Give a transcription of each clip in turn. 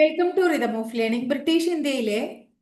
Welcome to rhythm of learning British ഇന്ത്യയിലെ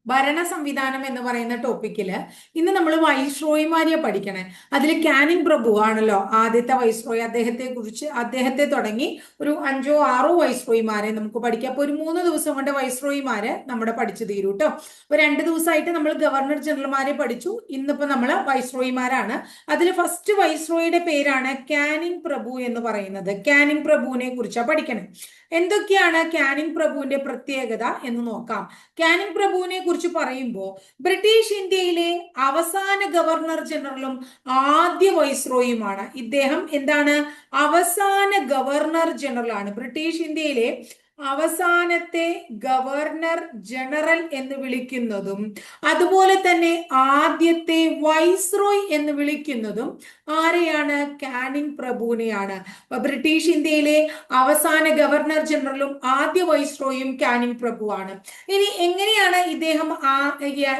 ഭരണ സംവിധാനം എന്ന് പറയുന്ന ടോപ്പിക്കിൽ ഇന്ന് നമ്മൾ വൈസ്രോയിമാരെ പഠിക്കണേ. അതിൽ കാനിങ് പ്രഭു ആണല്ലോ ആദ്യത്തെ വൈസ്രോയി അദ്ദേഹത്തെ കുറിച്ച് അദ്ദേഹത്തെ തുടങ്ങി ഒരു അഞ്ചോ ആറോ വൈസ്രോയിമാരെ നമുക്ക് പഠിക്കാം. അപ്പൊ ഒരു മൂന്ന് ദിവസം കൊണ്ട് വൈസ്രോയിമാരെ നമ്മുടെ പഠിച്ചു തീരും കേട്ടോ അപ്പൊ രണ്ട് ദിവസമായിട്ട് നമ്മൾ ഗവർണർ ജനറൽമാരെ പഠിച്ചു. ഇന്നിപ്പോ നമ്മൾ വൈസ്രോയിമാരാണ് അതിൽ ഫസ്റ്റ് വൈസ്രോയിയുടെ പേരാണ് കാനിങ് പ്രഭു എന്ന് പറയുന്നത്. കാനിങ് പ്രഭുവിനെ കുറിച്ചാണ് പഠിക്കണം. എന്തൊക്കെയാണ് കാനിങ് പ്രഭുവിന്റെ പ്രത്യേകത എന്ന് നോക്കാം. കാനിങ് പ്രഭുവിനെ കുറിച്ച് പറയുമ്പോൾ ബ്രിട്ടീഷ് ഇന്ത്യയിലെ അവസാന ഗവർണർ ജനറലും ആദ്യ വൈസ്രോയുമാണ്. ഇദ്ദേഹം എന്താണ്? അവസാന ഗവർണർ ജനറലാണ്. ബ്രിട്ടീഷ് ഇന്ത്യയിലെ അവസാനത്തെ ഗവർണർ ജനറൽ എന്ന് വിളിക്കുന്നതും അതുപോലെ തന്നെ ആദ്യത്തെ വൈസ്രോയ് എന്ന് വിളിക്കുന്നതും ആരെയാണ്? കാനിങ് പ്രഭുവിനെയാണ്. ബ്രിട്ടീഷ് ഇന്ത്യയിലെ അവസാന ഗവർണർ ജനറലും ആദ്യ വൈസ്രോയും കാനിങ് പ്രഭുവാണ്. ഇനി എങ്ങനെയാണ് ഇദ്ദേഹം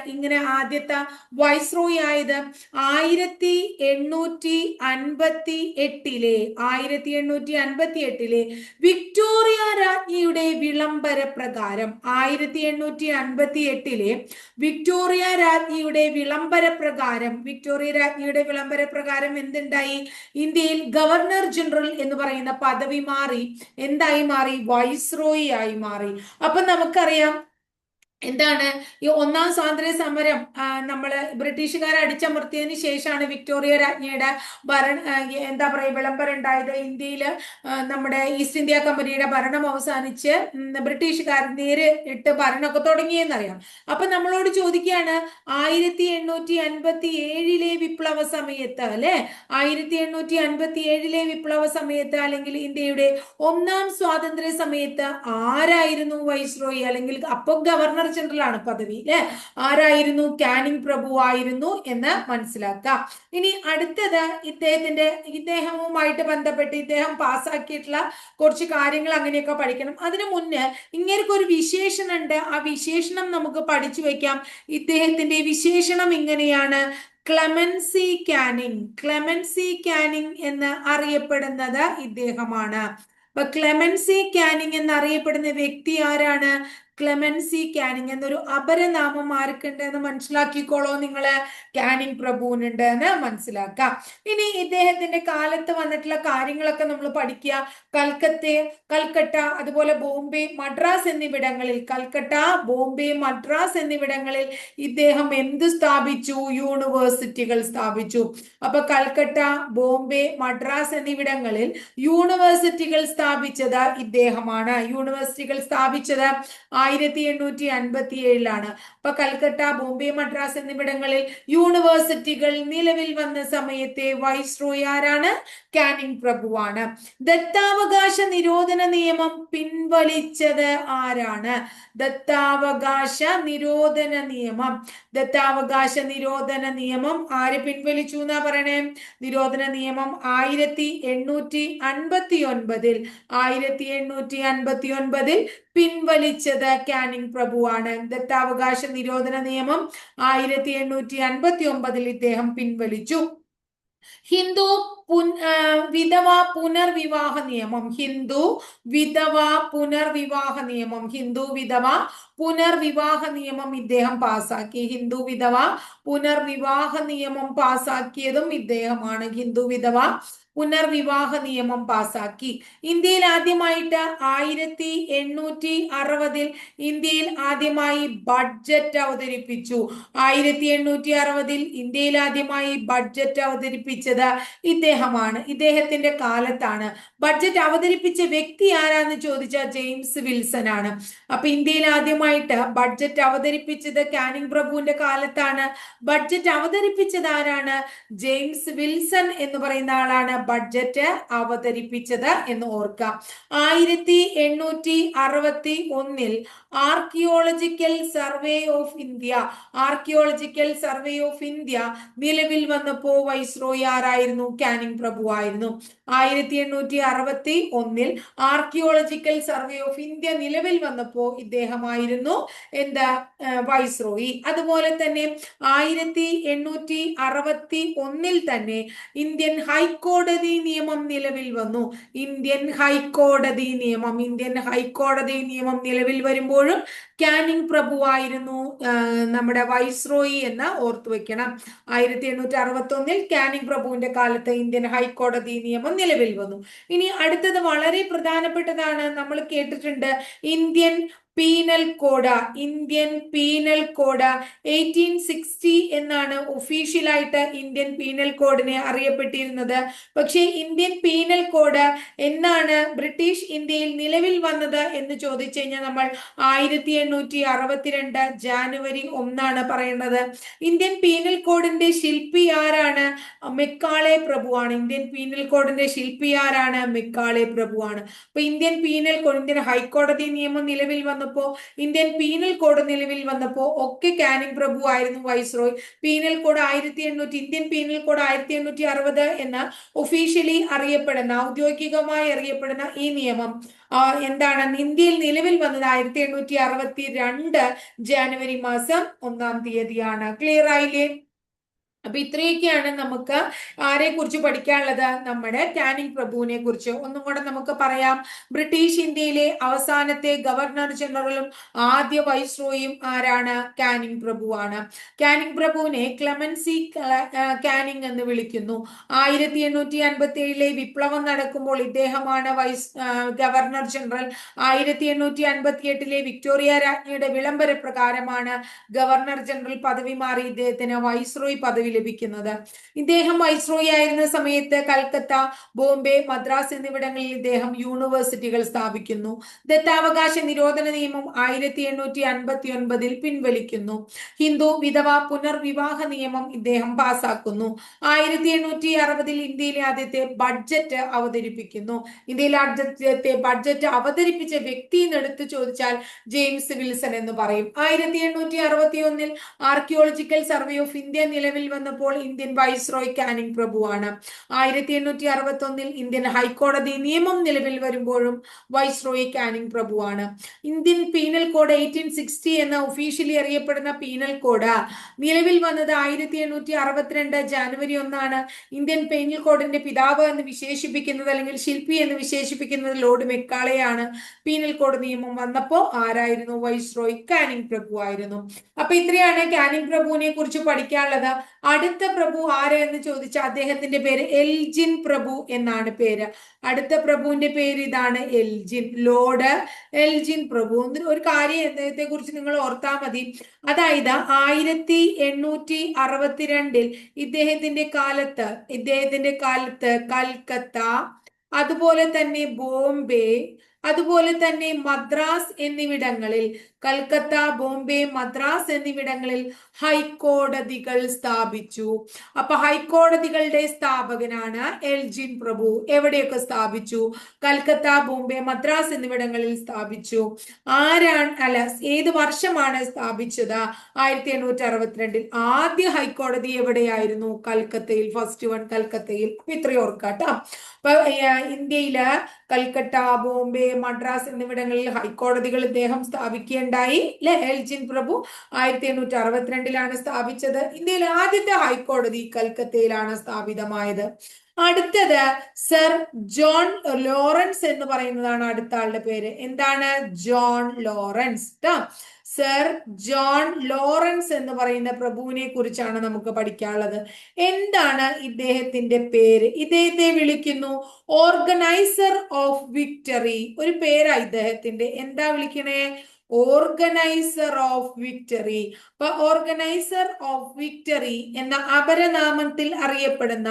ഇങ്ങനെ ആദ്യത്തെ വൈസ്രോയി ആയത്? ആയിരത്തി എണ്ണൂറ്റി അൻപത്തി എട്ടിലെ ആയിരത്തി എണ്ണൂറ്റി അൻപത്തി എട്ടിലെ വിക്ടോറിയ രാജ്ഞി രാജ്ഞിയുടെ വിളംബര പ്രകാരം ആയിരത്തി എണ്ണൂറ്റി അൻപത്തി എട്ടിലെ വിക്ടോറിയ രാജ്ഞിയുടെ വിളംബര പ്രകാരം വിക്ടോറിയ രാജ്ഞിയുടെ വിളംബര പ്രകാരം എന്തുണ്ടായി? ഇന്ത്യയിൽ ഗവർണർ ജനറൽ എന്ന് പറയുന്ന പദവി മാറി എന്തായി മാറി? വൈസ്രോയി ആയി മാറി. അപ്പൊ നമുക്കറിയാം എന്താണ്? ഈ ഒന്നാം സ്വാതന്ത്ര്യ സമരം നമ്മൾ ബ്രിട്ടീഷുകാരെ അടിച്ചമർത്തിയതിന് ശേഷമാണ് വിക്ടോറിയ രാജ്ഞിയുടെ ഭരണ എന്താ പറയുക വിളംബരം ഉണ്ടായത്. ഇന്ത്യയിൽ നമ്മുടെ ഈസ്റ്റ് ഇന്ത്യ കമ്പനിയുടെ ഭരണം അവസാനിച്ച് ബ്രിട്ടീഷുകാർ നേര് ഇട്ട് ഭരണമൊക്കെ തുടങ്ങിയെന്നറിയാം. അപ്പൊ നമ്മളോട് ചോദിക്കുകയാണ് ആയിരത്തി എണ്ണൂറ്റി അൻപത്തി ഏഴിലെ വിപ്ലവ സമയത്ത് അല്ലെ? ആയിരത്തി എണ്ണൂറ്റി അൻപത്തി ഏഴിലെ വിപ്ലവ സമയത്ത് അല്ലെങ്കിൽ ഇന്ത്യയുടെ ഒന്നാം സ്വാതന്ത്ര്യ സമയത്ത് ആരായിരുന്നു വൈസ്രോയി? അല്ലെങ്കിൽ അപ്പൊ ഗവർണർ ജനറൽ ആണ് പദവി അല്ലെ ആരായിരുന്നു? കാനിങ് പ്രഭു ആയിരുന്നു എന്ന് മനസ്സിലാക്കാം ഇനി അടുത്തത് ഇദ്ദേഹത്തിന്റെ ഇദ്ദേഹവുമായിട്ട് ബന്ധപ്പെട്ട് ഇദ്ദേഹം പാസ്സാക്കിയിട്ടുള്ള കുറച്ച് കാര്യങ്ങൾ അങ്ങനെയൊക്കെ പഠിക്കണം. അതിനു മുന്നേ ഇങ്ങനെയൊക്കെ ഒരു വിശേഷണം ഉണ്ട് ആ വിശേഷണം നമുക്ക് പഠിച്ചു വെക്കാം. ഇദ്ദേഹത്തിന്റെ വിശേഷണം ഇങ്ങനെയാണ്. ക്ലെമൻസി കാനിങ് ക്ലെമൻസി കാനിങ് എന്ന് അറിയപ്പെടുന്നത് ഇദ്ദേഹമാണ്. അപ്പൊ ക്ലെമൻസി കാനിങ് എന്നറിയപ്പെടുന്ന വ്യക്തി ആരാണ്? ക്ലെമൻസി കാനിങ് എന്നൊരു അപരനാമം ആർക്കുണ്ട് എന്ന് മനസ്സിലാക്കിക്കോളോ നിങ്ങൾ. കാനിങ് പ്രഭുവിനുണ്ട് എന്ന് മനസ്സിലാക്കാം. ഇനി ഇദ്ദേഹത്തിന്റെ കാലത്ത് വന്നിട്ടുള്ള കാര്യങ്ങളൊക്കെ നമ്മൾ പഠിക്കുക. കൽക്കത്തെ കൽക്കട്ട അതുപോലെ ബോംബെ മദ്രാസ് എന്നിവിടങ്ങളിൽ കൽക്കട്ട ബോംബെ മദ്രാസ് എന്നിവിടങ്ങളിൽ ഇദ്ദേഹം എന്ത് സ്ഥാപിച്ചു? യൂണിവേഴ്സിറ്റികൾ സ്ഥാപിച്ചു. അപ്പൊ കൽക്കട്ട ബോംബെ മദ്രാസ് എന്നിവിടങ്ങളിൽ യൂണിവേഴ്സിറ്റികൾ സ്ഥാപിച്ചത് ഇദ്ദേഹമാണ്. യൂണിവേഴ്സിറ്റികൾ സ്ഥാപിച്ചത് ആയിരത്തി എണ്ണൂറ്റി അൻപത്തി ഏഴിലാണ് അപ്പൊ കൽക്കട്ട ബോംബെ മദ്രാസ് എന്നിവിടങ്ങളിൽ യൂണിവേഴ്സിറ്റികൾ നിലവിൽ വന്ന സമയത്തെ വൈസ് ആരാണ്? കാനിങ് പ്രഭുവാണ്. ദത്താവകാശ നിരോധന നിയമം പിൻവലിച്ചത് ആരാണ്? ദത്താവകാശ നിരോധന നിയമം. ദത്താവകാശ നിരോധന നിയമം ആര് പിൻവലിച്ചു എന്നാ പറയണേ? നിരോധന നിയമം ആയിരത്തി എണ്ണൂറ്റി അൻപത്തി ഒൻപതിൽ ആയിരത്തി എണ്ണൂറ്റി അൻപത്തി ഒൻപതിൽ പിൻവലിച്ചത് കാനിങ് പ്രഭുവാണ്. ദത്താവകാശ നിരോധന നിയമം ആയിരത്തി എണ്ണൂറ്റി അൻപത്തി ഒമ്പതിൽ ഇദ്ദേഹം പിൻവലിച്ചു. ഹിന്ദു പുൻ വിധവ പുനർവിവാഹ നിയമം. ഹിന്ദു വിധവ പുനർവിവാഹ നിയമം. ഹിന്ദു വിധവ പുനർവിവാഹ നിയമം ഇദ്ദേഹം പാസാക്കി. ഹിന്ദു വിധവ പുനർവിവാഹ നിയമം പാസാക്കിയതും ഇദ്ദേഹമാണ്. ഹിന്ദു വിധവ പുനർവിവാഹ നിയമം പാസാക്കി. ഇന്ത്യയിൽ ആദ്യമായിട്ട് ആയിരത്തി എണ്ണൂറ്റി അറുപതിൽ ഇന്ത്യയിൽ ആദ്യമായി ബഡ്ജറ്റ് അവതരിപ്പിച്ചു. ആയിരത്തി എണ്ണൂറ്റി അറുപതിൽ ഇന്ത്യയിൽ ആദ്യമായി ബഡ്ജറ്റ് അവതരിപ്പിച്ചത് ഇദ്ദേഹമാണ്. ഇദ്ദേഹത്തിന്റെ കാലത്താണ്. ബഡ്ജറ്റ് അവതരിപ്പിച്ച വ്യക്തി ആരാന്ന് ചോദിച്ചാൽ ജെയിംസ് വിൽസൺ ആണ്. അപ്പൊ ഇന്ത്യയിൽ ആദ്യമായിട്ട് ബഡ്ജറ്റ് അവതരിപ്പിച്ചത് കാനിങ് പ്രഭുവിന്റെ കാലത്താണ്. ബഡ്ജറ്റ് അവതരിപ്പിച്ചത് ആരാണ്? ജെയിംസ് വിൽസൺ എന്ന് പറയുന്ന ആളാണ്. ബഡ്ജറ്റ് അവതരിപ്പിച്ചത് എന്ന് ഓർക്കാം ആയിരത്തി എണ്ണൂറ്റി അറുപത്തി ഒന്നിൽ archaeological survey of India archaeological survey of India നിലവിൽ വന്നപ്പോ വൈസ്രോയി ആരായിരുന്നു? കാനിങ് പ്രഭു ആയിരുന്നു. ആയിരത്തി എണ്ണൂറ്റി അറുപത്തി ഒന്നിൽ ആർക്കിയോളജിക്കൽ സർവേ ഓഫ് ഇന്ത്യ നിലവിൽ വന്നപ്പോൾ ഇദ്ദേഹമായിരുന്നു എന്താ വൈസ്രോയി അതുപോലെ തന്നെ ആയിരത്തി എണ്ണൂറ്റി അറുപത്തി ഒന്നിൽ തന്നെ ഇന്ത്യൻ ഹൈക്കോടതി നിയമം നിലവിൽ വന്നു. ഇന്ത്യൻ ഹൈക്കോടതി നിയമം ഇന്ത്യൻ ഹൈക്കോടതി നിയമം നിലവിൽ വരുമ്പോഴും കാനിങ് പ്രഭുവായിരുന്നു ആയിരുന്നു നമ്മുടെ വൈസ്രോയി എന്ന് ഓർത്തു വെക്കണം. ആയിരത്തി എണ്ണൂറ്റി അറുപത്തി ഒന്നിൽ കാനിങ് പ്രഭുവിന്റെ കാലത്ത് ഇന്ത്യൻ ഹൈക്കോടതി നിയമം നിലവിൽ വന്നു. ഇനി അടുത്തത് വളരെ പ്രധാനപ്പെട്ടതാണ്. നമ്മൾ കേട്ടിട്ടുണ്ട് Indian penal code Indian penal code eighteen sixty എന്നാണ് ഒഫീഷ്യലായിട്ട് ഇന്ത്യൻ പീനൽ കോഡിനെ അറിയപ്പെട്ടിരുന്നത്. പക്ഷേ ഇന്ത്യൻ പീനൽ കോഡ് എന്നാണ് ബ്രിട്ടീഷ് ഇന്ത്യയിൽ നിലവിൽ വന്നത് എന്ന് ചോദിച്ചു കഴിഞ്ഞാൽ നമ്മൾ ആയിരത്തി എണ്ണൂറ്റി അറുപത്തിരണ്ട് ജാനുവരി ഒന്നാണ് പറയുന്നത് ഇന്ത്യൻ പീനൽ കോഡിന്റെ ശില്പി ആരാണ്? മെക്കാളെ പ്രഭുവാണ്. ഇന്ത്യൻ പീനൽ കോഡിന്റെ ശില്പി ആരാണ്? മെക്കാളെ പ്രഭുവാണ്. അപ്പൊ ഇന്ത്യൻ പീനൽ കോഡ് ഇന്ത്യൻ ഹൈക്കോടതി നിയമം നിലവിൽ വന്നപ്പോ ഇന്ത്യൻ പീനൽ കോഡ് നിലവിൽ വന്നപ്പോ ഒക്കെ കാനിങ് പ്രഭു ആയിരുന്നു വൈസ്രോയ് പീനൽ കോഡ് ആയിരത്തി എണ്ണൂറ്റി ഇന്ത്യൻ പീനൽ കോഡ് ആയിരത്തി എണ്ണൂറ്റി അറുപത് എന്ന ഒഫീഷ്യലി അറിയപ്പെടുന്ന ഔദ്യോഗികമായി അറിയപ്പെടുന്ന ഈ നിയമം എന്താണ്? ഇന്ത്യയിൽ നിലവിൽ വന്നത് ആയിരത്തി എണ്ണൂറ്റി അറുപത്തി രണ്ട് ജാനുവരി മാസം ഒന്നാം തീയതിയാണ്. ക്ലിയർ ആയില്ലേ? അപ്പൊ ഇത്രയൊക്കെയാണ് നമുക്ക് ആരെ കുറിച്ച് പഠിക്കാനുള്ളത്? നമ്മുടെ കാനിങ് പ്രഭുവിനെ കുറിച്ച്. ഒന്നും കൂടെ നമുക്ക് പറയാം. ബ്രിട്ടീഷ് ഇന്ത്യയിലെ അവസാനത്തെ ഗവർണർ ജനറലും ആദ്യ വൈസ്രോയും ആരാണ്? കാനിങ് പ്രഭുവാണ്. കാനിങ് പ്രഭുവിനെ ക്ലെമൻസി ക്ല- കാനിങ് എന്ന് വിളിക്കുന്നു. ആയിരത്തി എണ്ണൂറ്റി അൻപത്തി ഏഴിലെ വിപ്ലവം നടക്കുമ്പോൾ ഇദ്ദേഹമാണ് വൈസ് ഗവർണർ ജനറൽ. ആയിരത്തി എണ്ണൂറ്റി അൻപത്തി എട്ടിലെ വിക്ടോറിയ രാജ്ഞിയുടെ വിളംബര പ്രകാരമാണ് ഗവർണർ ജനറൽ പദവി മാറി. ഇദ്ദേഹത്തിന് വൈസ്രോയി പദവി ലഭിക്കുന്നത്. ഇദ്ദേഹം വൈസ്രോയി ആയിരുന്ന സമയത്ത് കൽക്കത്ത ബോംബെ മദ്രാസ് എന്നിവിടങ്ങളിൽ ഇദ്ദേഹം യൂണിവേഴ്സിറ്റികൾ സ്ഥാപിക്കുന്നു. ദത്താവകാശ നിരോധന നിയമം ആയിരത്തി എണ്ണൂറ്റി അൻപത്തി ഒൻപതിൽ പിൻവലിക്കുന്നു. ഹിന്ദു വിധവ പുനർവിവാഹ നിയമം ഇദ്ദേഹം പാസാക്കുന്നു. ആയിരത്തി എണ്ണൂറ്റി അറുപതിൽ ഇന്ത്യയിലെ ആദ്യത്തെ ബഡ്ജറ്റ് അവതരിപ്പിക്കുന്നു. ഇന്ത്യയിലെ ആദ്യത്തെ ബഡ്ജറ്റ് അവതരിപ്പിച്ച വ്യക്തി എന്നെടുത്ത് ചോദിച്ചാൽ ജെയിംസ് വിൽസൺ എന്ന് പറയും. ആയിരത്തി എണ്ണൂറ്റി അറുപത്തി ഒന്നിൽ ആർക്കിയോളജിക്കൽ സർവേ ഓഫ് ഇന്ത്യ നിലവിൽ വന്നപ്പോൾ ഇന്ത്യൻ വൈസ്രോയ് കാനിങ് പ്രഭുവാണ്. ആയിരത്തി എണ്ണൂറ്റി അറുപത്തി ഇന്ത്യൻ ഹൈക്കോടതി നിയമം നിലവിൽ വരുമ്പോഴും viceroy Canning പ്രഭുവാണ്. Indian penal code eighteen sixty എന്ന ഒഫീഷ്യലി അറിയപ്പെടുന്ന പീനൽ കോഡ് നിലവിൽ വന്നത് ആയിരത്തി എണ്ണൂറ്റി അറുപത്തിരണ്ട് ജാനുവരി ഒന്നാണ്. ഇന്ത്യൻ പീനൽ കോഡിന്റെ പിതാവ് എന്ന് വിശേഷിപ്പിക്കുന്നത് അല്ലെങ്കിൽ ശില്പി എന്ന് വിശേഷിപ്പിക്കുന്നത് ലോർഡ് മെക്കാളെയാണ്. പീനൽ കോഡ് നിയമം വന്നപ്പോൾ ആരായിരുന്നു വൈസ്രോയ് കാനിങ് പ്രഭു ആയിരുന്നു അപ്പൊ ഇത്രയാണ് കാനിങ് പ്രഭുവിനെ കുറിച്ച് പഠിക്കാനുള്ളത്. അടുത്ത പ്രഭു ആര് എന്ന് ചോദിച്ചാൽ അദ്ദേഹത്തിന്റെ പേര് എൽജിൻ പ്രഭു എന്നാണ് പേര്. അടുത്ത പ്രഭുവിന്റെ പേര് ഇതാണ് എൽജിൻ. ലോർഡ് എൽജിൻ പ്രഭു. ഒരു കാര്യം അദ്ദേഹത്തെ കുറിച്ച് നിങ്ങൾ ഓർത്താൽ മതി. അതായത് ആയിരത്തി എണ്ണൂറ്റി അറുപത്തിരണ്ടിൽ ഇദ്ദേഹത്തിന്റെ കാലത്ത് ഇദ്ദേഹത്തിന്റെ കാലത്ത് കൽക്കത്ത അതുപോലെ തന്നെ ബോംബെ അതുപോലെ തന്നെ മദ്രാസ് എന്നിവിടങ്ങളിൽ കൽക്കത്ത ബോംബെ മദ്രാസ് എന്നിവിടങ്ങളിൽ ഹൈക്കോടതികൾ സ്ഥാപിച്ചു. അപ്പൊ ഹൈക്കോടതികളുടെ സ്ഥാപകനാണ് എൽജിൻ പ്രഭു. എവിടെയൊക്കെ സ്ഥാപിച്ചു? കൽക്കത്ത ബോംബെ മദ്രാസ് എന്നിവിടങ്ങളിൽ സ്ഥാപിച്ചു. ആരാണ് അല്ല ഏത് വർഷമാണ് സ്ഥാപിച്ചത്? ആയിരത്തി എണ്ണൂറ്റി അറുപത്തിരണ്ടിൽ ആദ്യ ഹൈക്കോടതി എവിടെയായിരുന്നു? കൽക്കത്തയിൽ ഫസ്റ്റ് വൺ കൽക്കത്തയിൽ. ഇത്രയും ഓർക്കാട്ടോ. അപ്പൊ ഇന്ത്യയിൽ കൽക്കട്ട ബോംബെ മദ്രാസ് എന്നിവിടങ്ങളിൽ ഹൈക്കോടതികൾ ഇദ്ദേഹം സ്ഥാപിക്കുകയുണ്ടായി അല്ലെ എൽജിൻ പ്രഭു ആയിരത്തി എണ്ണൂറ്റി അറുപത്തിരണ്ടിലാണ് സ്ഥാപിച്ചത്. ഇന്ത്യയിലെ ആദ്യത്തെ ഹൈക്കോടതി കൽക്കത്തയിലാണ് സ്ഥാപിതമായത്. അടുത്തത് സർ ജോൺ ലോറൻസ് എന്ന് പറയുന്നതാണ് അടുത്ത ആളുടെ പേര്. എന്താണ്? John Lawrence sir John Lawrence എന്ന് പറയുന്ന പ്രഭുവിനെ കുറിച്ചാണ് നമുക്ക് പഠിക്കാനുള്ളത്. എന്താണ് ഇദ്ദേഹത്തിന്റെ പേര്? ഇദ്ദേഹത്തെ വിളിക്കുന്നു ഓർഗനൈസർ ഓഫ് വിക്ടറി. ഒരു പേരാ ഇദ്ദേഹത്തിന്റെ. എന്താ വിളിക്കണേ? Organiser of victory. അപ്പൊ ഓർഗനൈസർ ഓഫ് വിക്ടറി എന്ന അപരനാമത്തിൽ അറിയപ്പെടുന്ന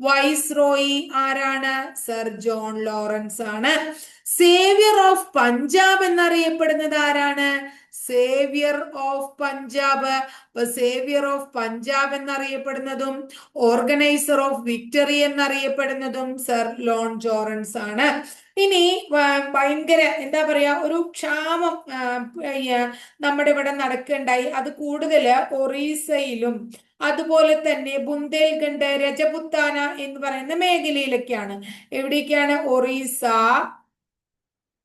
വൈസ്രോയി ആരാണ്? സർ ജോൺ ലോറൻസ് ആണ് സേവിയർ ഓഫ് പഞ്ചാബ് എന്നറിയപ്പെടുന്നത് ആരാണ്? സേവിയർ ഓഫ് പഞ്ചാബ് അപ്പൊ സേവിയർ ഓഫ് പഞ്ചാബ് എന്നറിയപ്പെടുന്നതും ഓർഗനൈസർ ഓഫ് വിക്ടറി എന്നറിയപ്പെടുന്നതും സർ ലോൺ ജോറൻസ് ആണ്. ഇനി ഭയങ്കര എന്താ പറയാ ഒരു ക്ഷാമം നമ്മുടെ ഇവിടെ നടക്കുകയുണ്ടായി അത് കൂടുതൽ ഒറീസയിലും അതുപോലെ തന്നെ ബുന്ദേൽഖണ്ഡ് രജപുത്താന എന്ന് പറയുന്ന മേഖലയിലൊക്കെയാണ്. എവിടേക്കാണ്? ഒറീസ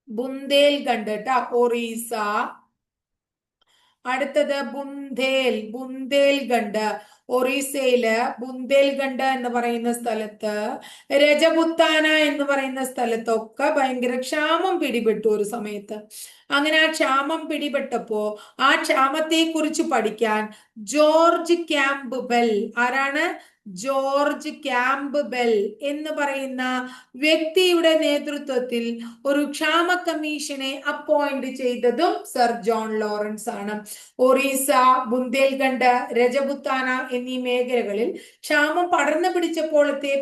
ബുന്ദേൽഖണ്ഡ് കേട്ടോ ഒറീസ. അടുത്തത് ബുന്ദേൽ. ബുന്ദേൽഖണ്ഡ് ഒറീസയിൽ ബുന്ദേൽഖണ്ഡ് എന്ന് പറയുന്ന സ്ഥലത്ത് രജപുത്താന എന്ന് പറയുന്ന സ്ഥലത്തൊക്കെ ഭയങ്കര ക്ഷാമം പിടിപെട്ടു ഒരു സമയത്ത്. അങ്ങനെ ആ ക്ഷാമം പിടിപെട്ടപ്പോ ആ ക്ഷാമത്തെ കുറിച്ച് പഠിക്കാൻ ജോർജ് ക്യാമ്പ് ബെൽ ആരാണ്? ജോർജ് ക്യാമ്പ് എന്ന് പറയുന്ന വ്യക്തിയുടെ നേതൃത്വത്തിൽ ഒരു ക്ഷാമ കമ്മീഷനെ അപ്പോയിന്റ് ചെയ്തതും സർ ജോൺ ലോറൻസ് ആണ്. ഒറീസ ബുന്ദേൽഖണ്ഡ് രജപുത്താന എന്നീ മേഖലകളിൽ ക്ഷാമം പടർന്നു പിടിച്ചപ്പോഴത്തെ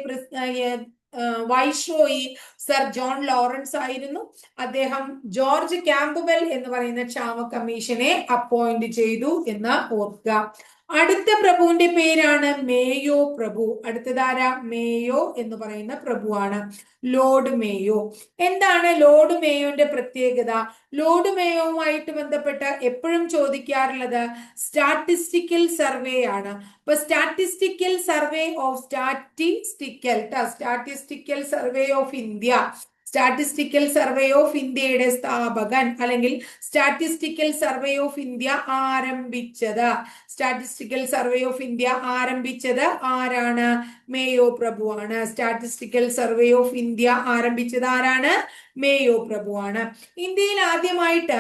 വൈഷ്രോയി സർ ജോൺ ലോറൻസ് ആയിരുന്നു. അദ്ദേഹം ജോർജ് ക്യാമ്പുവെൽ എന്ന് പറയുന്ന ക്ഷാമ കമ്മീഷനെ അപ്പോയിന്റ് ചെയ്തു എന്ന് ഓർക്കുക. അടുത്ത പ്രഭുവിന്റെ പേരാണ് മേയോ പ്രഭു. അടുത്തതാര മേയോ എന്ന് പറയുന്ന പ്രഭുവാണ്. Lord Mayo. എന്താണ് ലോർഡ് മേയോന്റെ പ്രത്യേകത? ലോർഡ് മേയോവുമായിട്ട് ബന്ധപ്പെട്ട് എപ്പോഴും ചോദിക്കാറുള്ളത് സ്റ്റാറ്റിസ്റ്റിക്കൽ സർവേ ആണ്. അപ്പൊ statistical survey of statistical statistical survey of India. Statistical survey of ഇന്ത്യയുടെ സ്ഥാപകൻ അല്ലെങ്കിൽ സ്റ്റാറ്റിസ്റ്റിക്കൽ സർവേ ഓഫ് ഇന്ത്യ ആരംഭിച്ചത്. സ്റ്റാറ്റിസ്റ്റിക്കൽ സർവേ ഓഫ് ഇന്ത്യ ആരംഭിച്ചത് ആരാണ്? മേയോ പ്രഭുവാണ്. സ്റ്റാറ്റിസ്റ്റിക്കൽ സർവേ ഓഫ് ഇന്ത്യ ആരംഭിച്ചത് ആരാണ്? മേയോ പ്രഭുവാണ്. ഇന്ത്യയിൽ ആദ്യമായിട്ട്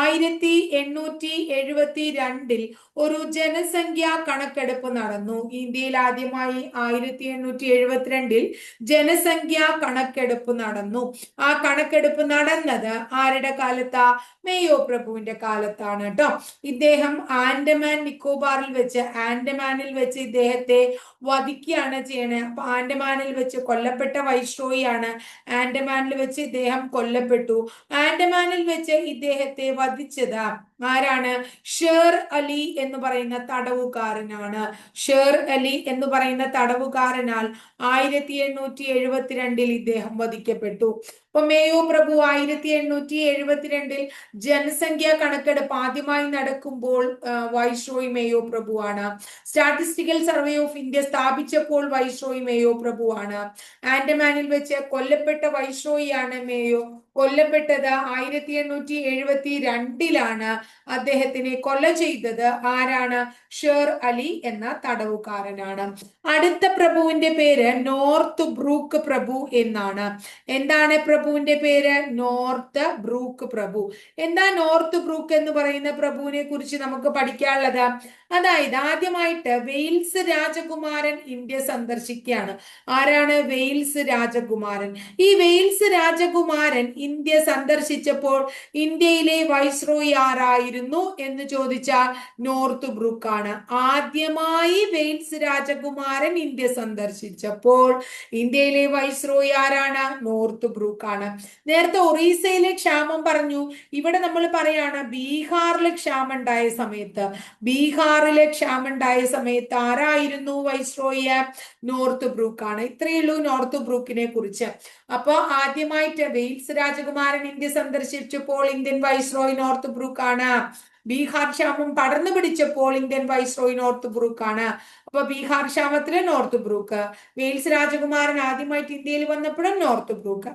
ആയിരത്തി എണ്ണൂറ്റി എഴുപത്തി രണ്ടിൽ ഒരു ജനസംഖ്യാ കണക്കെടുപ്പ് നടന്നു. ഇന്ത്യയിൽ ആദ്യമായി ആയിരത്തി എണ്ണൂറ്റി എഴുപത്തിരണ്ടിൽ ജനസംഖ്യാ കണക്കെടുപ്പ് നടന്നു. ആ കണക്കെടുപ്പ് നടന്നത് ആരുടെ കാലത്താ? മേയോ പ്രഭുവിന്റെ കാലത്താണ് കേട്ടോ ഇദ്ദേഹം ആൻഡമാൻ നിക്കോബാറിൽ വെച്ച് ആൻഡമാനിൽ വെച്ച് ഇദ്ദേഹത്തെ വധിക്കുകയാണ് ചെയ്യണേ. അപ്പൊ ആൻഡമാനിൽ വെച്ച് കൊല്ലപ്പെട്ട വൈഷ്രോയിയാണ് ആൻഡമാനിൽ വെച്ച് ഇദ്ദേഹം കൊല്ലപ്പെട്ടു. ആൻഡമാനിൽ വെച്ച് ഇദ്ദേഹത്തെ വധിച്ചത് ആരാണ്? ഷേർ അലി എന്ന് പറയുന്ന തടവുകാരനാണ്. ഷേർ അലി എന്ന് പറയുന്ന തടവുകാരനാൽ ആയിരത്തി എണ്ണൂറ്റി എഴുപത്തിരണ്ടിൽ ഇദ്ദേഹം വധിക്കപ്പെട്ടു. അപ്പൊ മേയോ പ്രഭു ആയിരത്തി എണ്ണൂറ്റി എഴുപത്തിരണ്ടിൽ ജനസംഖ്യാ കണക്കെടുപ്പ് ആദ്യമായി നടക്കുമ്പോൾ വൈസ്രോയ് മേയോ പ്രഭുവാണ് സ്റ്റാറ്റിസ്റ്റിക്കൽ സർവേ ഓഫ് ഇന്ത്യ സ്ഥാപിച്ചപ്പോൾ വൈസ്രോയ് മേയോ പ്രഭുവാണ് ആൻഡമാനിൽ വെച്ച് കൊല്ലപ്പെട്ട വൈസ്രോയിയാണ് മേയോ കൊല്ലപ്പെട്ടത് ആയിരത്തി എണ്ണൂറ്റി എഴുപത്തി രണ്ടിലാണ് അദ്ദേഹത്തിനെ കൊല ചെയ്തത്. ആരാണ്? ഷേർ അലി എന്ന തടവുകാരനാണ്. അടുത്ത പ്രഭുവിന്റെ പേര് നോർത്ത് ബ്രൂക്ക് പ്രഭു എന്നാണ്. എന്താണ് പ്രഭുവിന്റെ പേര്? നോർത്ത് ബ്രൂക്ക് പ്രഭു. എന്താ നോർത്ത് ബ്രൂക്ക് എന്ന് പറയുന്ന പ്രഭുവിനെ കുറിച്ച് നമുക്ക് പഠിക്കാനുള്ളത്? അതായത് ആദ്യമായിട്ട് വെയിൽസ് രാജകുമാരൻ ഇന്ത്യ സന്ദർശിക്കുകയാണ്. ആരാണ് വെയിൽസ് രാജകുമാരൻ? ഈ വെയിൽസ് രാജകുമാരൻ ഇന്ത്യ സന്ദർശിച്ചപ്പോൾ ഇന്ത്യയിലെ വൈസ്രോയി ആരായിരുന്നു എന്ന് ചോദിച്ചാൽ നോർത്ത് ബ്രൂക്ക് ആണ് ആദ്യമായി വെയിൽസ് രാജകുമാരൻ ഇന്ത്യ സന്ദർശിച്ചപ്പോൾ ഇന്ത്യയിലെ വൈസ്രോയി ആരാണ്? നോർത്ത് ബ്രൂക്ക് ആണ് നേരത്തെ ഒറീസയിലെ ക്ഷാമം പറഞ്ഞു. ഇവിടെ നമ്മൾ പറയാണ് ബീഹാറിലെ ക്ഷാമം ഉണ്ടായ സമയത്ത്. ബീഹാറിലെ ക്ഷാമുണ്ടായ സമയത്ത് ആരായിരുന്നു വൈസ്രോയ നോർത്ത് ബ്രൂക്ക് ആണ്. ഇത്രയേ ഉള്ളൂ നോർത്ത് ബ്രൂക്കിനെ കുറിച്ച്. അപ്പൊ ആദ്യമായിട്ട് വെയിൽസ് രാജകുമാരൻ ഇന്ത്യ സന്ദർശിച്ചപ്പോൾ ഇന്ത്യൻ വൈസ്രോയ് നോർത്ത് ബ്രൂക്ക് ആണ്. ബീഹാർ ക്ഷാമം പടർന്നു പിടിച്ചപ്പോൾ ഇന്ത്യൻ വൈസ്രോയ് നോർത്ത് ബ്രൂക്കാണ്. അപ്പൊ ബീഹാർ ക്ഷാമത്തിലെ നോർത്ത് ബ്രൂക്ക്. വെയിൽസ് രാജകുമാരൻ ആദ്യമായിട്ട് ഇന്ത്യയിൽ വന്നപ്പോഴും നോർത്ത് ബ്രൂക്ക്.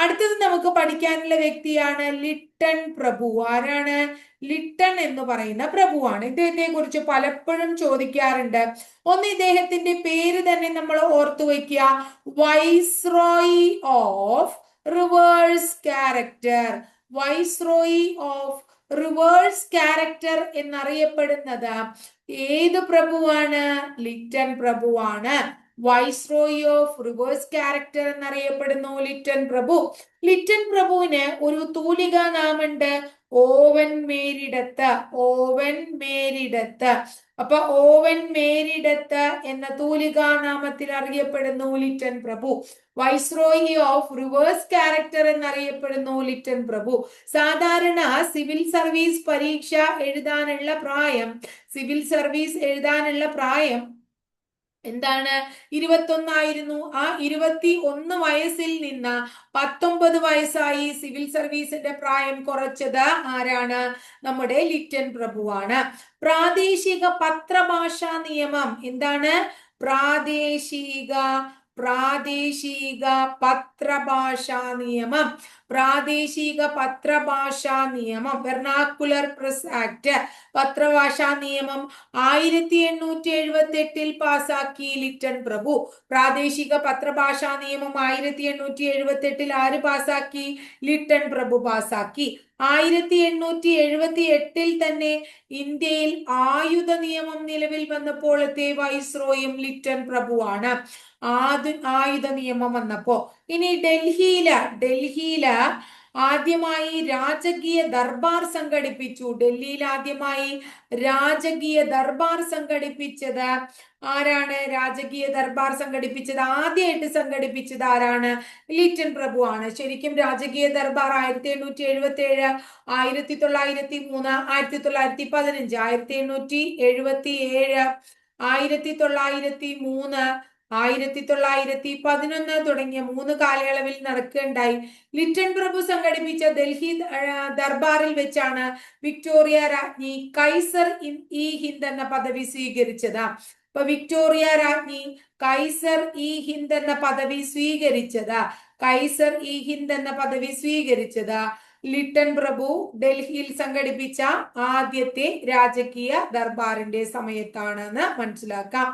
അടുത്തത് നമുക്ക് പഠിക്കാനുള്ള വ്യക്തിയാണ് ലിട്ടൺ പ്രഭു. ആരാണ്? ലിട്ടൺ എന്ന് പറയുന്ന പ്രഭുവാണ്. ഇദ്ദേഹത്തെ കുറിച്ച് പലപ്പോഴും ചോദിക്കാറുണ്ട്. ഒന്ന് ഇദ്ദേഹത്തിന്റെ പേര് തന്നെ നമ്മൾ ഓർത്തു വയ്ക്കുക. Viceroy of reverse character. Viceroy of reverse character എന്നറിയപ്പെടുന്നത് ഏത് പ്രഭുവാണ്? ലിറ്റൻ പ്രഭുവാണ്. വൈസ്രോയി ഓഫ് റിവേഴ്സ് ക്യാരക്ടർ എന്നറിയപ്പെടുന്നു ലിറ്റൻ പ്രഭു. ലിറ്റൻ പ്രഭുവിന് ഒരു തൂലിക നാമുണ്ട്. ഓവൻ മേരിടത്ത്. ഓവൻ മേരിടത്ത്. അപ്പൊ ഓവൻ മേരിടത്ത് എന്ന തൂലിക നാമത്തിൽ അറിയപ്പെടുന്നു ലിറ്റൻ പ്രഭു. വൈസ്രോയി ഓഫ് റിവേഴ്സ് ക്യാരക്ടർ എന്നറിയപ്പെടുന്നു ലിറ്റൻ പ്രഭു. സാധാരണ സിവിൽ സർവീസ് പരീക്ഷ എഴുതാനുള്ള പ്രായം സിവിൽ സർവീസ് എഴുതാനുള്ള പ്രായം എന്താണ്? ഇരുപത്തൊന്നായിരുന്നു. ആ ഇരുപത്തി ഒന്ന് വയസ്സിൽ നിന്ന് പത്തൊമ്പത് വയസ്സായി സിവിൽ സർവീസിന്റെ പ്രായം കുറച്ചത് ആരാണ്? നമ്മുടെ ലിറ്റൻ പ്രഭുവാണ്. പ്രാദേശിക പത്രഭാഷാ നിയമം എന്താണ്? പ്രാദേശിക പ്രാദേശിക പത്രഭാഷാ നിയമം. പ്രാദേശിക പത്രഭാഷാ നിയമം വെർണാക്കുലർ പ്രസ് ആക്ട് പത്രഭാഷാ നിയമം ആയിരത്തി എണ്ണൂറ്റി എഴുപത്തി എട്ടിൽ പാസാക്കി. ലിറ്റൺ പ്രഭു പ്രാദേശിക പത്രഭാഷാ നിയമം ആയിരത്തി എണ്ണൂറ്റി എഴുപത്തി എട്ടിൽ ആര് പാസാക്കി? ലിട്ടൺ പ്രഭു പാസാക്കി. ആയിരത്തി എണ്ണൂറ്റി എഴുപത്തി എട്ടിൽ തന്നെ ഇന്ത്യയിൽ ആയുധ നിയമം നിലവിൽ വന്നപ്പോഴത്തെ വൈസ്രോയും ലിറ്റൺ പ്രഭുവാണ്. ആദു ആയുധ നിയമം വന്നപ്പോ ഇനി ഡൽഹിയില ഡൽഹിയില ആദ്യമായി രാജകീയ ദർബാർ സംഘടിപ്പിച്ചു. ഡൽഹിയിൽ ആദ്യമായി രാജകീയ ദർബാർ സംഘടിപ്പിച്ചത് ആരാണ്? രാജകീയ ദർബാർ സംഘടിപ്പിച്ചത് ആദ്യമായിട്ട് സംഘടിപ്പിച്ചത് ആരാണ്? ലിറ്റൻ പ്രഭു ആണ്. ശരിക്കും രാജകീയ ദർബാർ ആയിരത്തി എണ്ണൂറ്റി എഴുപത്തി ഏഴ് ആയിരത്തി തൊള്ളായിരത്തി മൂന്ന് ആയിരത്തി തൊള്ളായിരത്തി പതിനഞ്ച് ആയിരത്തി എണ്ണൂറ്റി എഴുപത്തി ഏഴ് ആയിരത്തി തൊള്ളായിരത്തി മൂന്ന് ആയിരത്തി തൊള്ളായിരത്തി പതിനൊന്ന് തുടങ്ങിയ മൂന്ന് കാലയളവിൽ നടക്കുകയുണ്ടായി. ലിറ്റൺ പ്രഭു സംഘടിപ്പിച്ച ഡൽഹി ദർബാറിൽ വെച്ചാണ് വിക്ടോറിയ രാജ്ഞി കൈസർ ഇ ഹിന്ദ് എന്ന പദവി സ്വീകരിച്ചത്. അപ്പൊ വിക്ടോറിയ രാജ്ഞി കൈസർ ഇ ഹിന്ദ് എന്ന പദവി സ്വീകരിച്ചത്. കൈസർ ഇ ഹിന്ദ് എന്ന പദവി സ്വീകരിച്ചത് ലിട്ടൺ പ്രഭു ഡൽഹിയിൽ സംഘടിപ്പിച്ച ആദ്യത്തെ രാജകീയ ദർബാറിന്റെ സമയത്താണെന്ന് മനസ്സിലാക്കാം.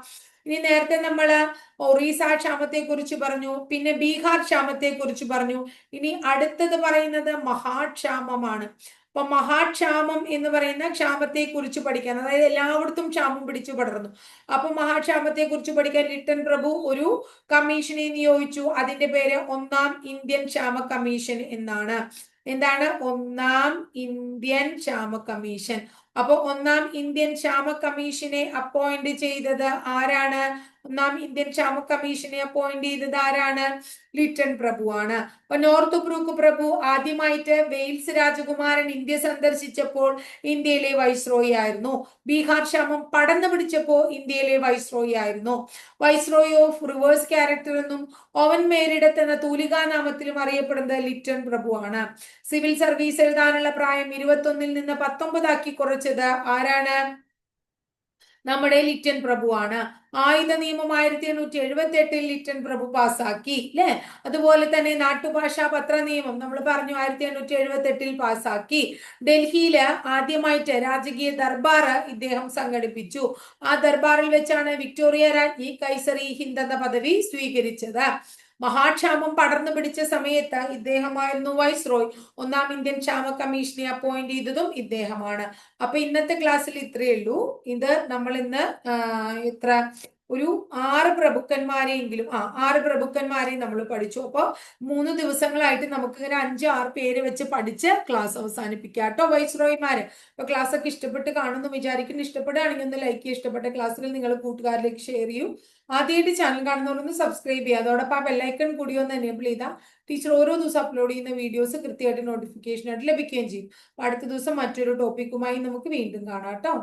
ഇനി നേരത്തെ നമ്മൾ ഒറീസ ക്ഷാമത്തെ കുറിച്ച് പറഞ്ഞു പിന്നെ ബീഹാർ ക്ഷാമത്തെ കുറിച്ച് പറഞ്ഞു. ഇനി അടുത്തത് പറയുന്നത് മഹാക്ഷാമമാണ്. അപ്പൊ മഹാക്ഷാമം എന്ന് പറയുന്ന ക്ഷാമത്തെ കുറിച്ച് പഠിക്കാൻ അതായത് എല്ലായിടത്തും ക്ഷാമം പിടിച്ചു പടർന്നു. അപ്പൊ മഹാക്ഷാമത്തെ കുറിച്ച് പഠിക്കാൻ ലിട്ടൻ പ്രഭു ഒരു കമ്മീഷനെ നിയോഗിച്ചു. അതിന്റെ പേര് ഒന്നാം ഇന്ത്യൻ ക്ഷാമ കമ്മീഷൻ എന്നാണ്. എന്താണ്? ഒന്നാം ഇന്ത്യൻ ക്ഷാമ കമ്മീഷൻ. അപ്പൊ ഒന്നാം ഇന്ത്യൻ ക്ഷാമ കമ്മീഷനെ അപ്പോയിന്റ് ചെയ്തത് ആരാണ്? ഒന്നാം ഇന്ത്യൻ ക്ഷാമ കമ്മീഷനെ അപ്പോയിന്റ് ചെയ്തത് ആരാണ്? ലിറ്റൺ പ്രഭു ആണ് അപ്പൊ നോർത്ത് ബ്രൂക്ക് പ്രഭു ആദ്യമായിട്ട് വെയിൽസ് രാജകുമാരൻ ഇന്ത്യ സന്ദർശിച്ചപ്പോൾ ഇന്ത്യയിലെ വൈസ്രോയി ആയിരുന്നു. ബീഹാർ ക്ഷാമം പടർന്നു പിടിച്ചപ്പോൾ ഇന്ത്യയിലെ വൈസ്രോയി ആയിരുന്നു. വൈസ്രോയി ഓഫ് റിവേഴ്സ് ക്യാരക്ടർ എന്നും ഓവൻ മേരിടത്ത് എന്ന തൂലികാ നാമത്തിലും അറിയപ്പെടുന്നത് ലിറ്റൺ പ്രഭു ആണ് സിവിൽ സർവീസ് എഴുതാനുള്ള പ്രായം ഇരുപത്തൊന്നിൽ നിന്ന് പത്തൊമ്പതാക്കി കുറച്ചത് ആരാണ്? നമ്മുടെ ലിറ്റൻ പ്രഭുവാണ്. ആയുധ നിയമം ആയിരത്തി എണ്ണൂറ്റി എഴുപത്തി എട്ടിൽ ലിറ്റൻ പ്രഭു പാസാക്കി അല്ലെ അതുപോലെ തന്നെ നാട്ടുഭാഷാ പത്ര നിയമം നമ്മൾ പറഞ്ഞു ആയിരത്തി എണ്ണൂറ്റി എഴുപത്തി എട്ടിൽ പാസാക്കി ഡൽഹിയിൽ ആദ്യമായിട്ട് രാജകീയ ദർബാർ ഇദ്ദേഹം സംഘടിപ്പിച്ചു. ആ ദർബാറിൽ വെച്ചാണ് വിക്ടോറിയ രാജ്ഞി കൈസറി ഹിന്ദ് എന്ന പദവി സ്വീകരിച്ചത്. മഹാക്ഷാമം പടർന്നു പിടിച്ച സമയത്ത് ഇദ്ദേഹമായിരുന്നു വൈസ് റോയ് ഒന്നാം ഇന്ത്യൻ ക്ഷാമ കമ്മീഷനെ അപ്പോയിന്റ് ചെയ്തതും ഇദ്ദേഹമാണ്. അപ്പൊ ഇന്നത്തെ ക്ലാസ്സിൽ ഇത്രയേ ഉള്ളൂ. ഇത് നമ്മൾ ഇന്ന് എത്ര ഒരു ആറ് പ്രഭുക്കന്മാരെയെങ്കിലും ആ ആറ് പ്രഭുക്കന്മാരെയും നമ്മൾ പഠിച്ചു. അപ്പോൾ മൂന്ന് ദിവസങ്ങളായിട്ട് നമുക്ക് ഇങ്ങനെ അഞ്ച് ആറ് പേര് വെച്ച് പഠിച്ച് ക്ലാസ് അവസാനിപ്പിക്കാം കേട്ടോ വൈസ്രോയിമാര്. അപ്പൊ ക്ലാസ് ഒക്കെ ഇഷ്ടപ്പെട്ട് കാണുന്നു വിചാരിക്കുന്നു. ഇഷ്ടപ്പെടുകയാണെങ്കിൽ ഒന്ന് ലൈക്ക് ഇഷ്ടപ്പെട്ട ക്ലാസ്സിൽ നിങ്ങൾ കൂട്ടുകാരിലേക്ക് ഷെയർ ചെയ്യൂ. ആദ്യമായിട്ട് ചാനൽ കാണുന്നവരൊന്ന് സബ്സ്ക്രൈബ് ചെയ്യുക. അതോടൊപ്പം ആ ബെല്ലൈക്കൺ കൂടി ഒന്ന് എനേബിൾ ചെയ്താൽ ടീച്ചർ ഓരോ ദിവസം അപ്ലോഡ് ചെയ്യുന്ന വീഡിയോസ് കൃത്യമായിട്ട് നോട്ടിഫിക്കേഷൻ ആയിട്ട് ലഭിക്കുകയും ചെയ്യും. അടുത്ത ദിവസം മറ്റൊരു ടോപ്പിക്കുമായി നമുക്ക് വീണ്ടും കാണാം കേട്ടോ.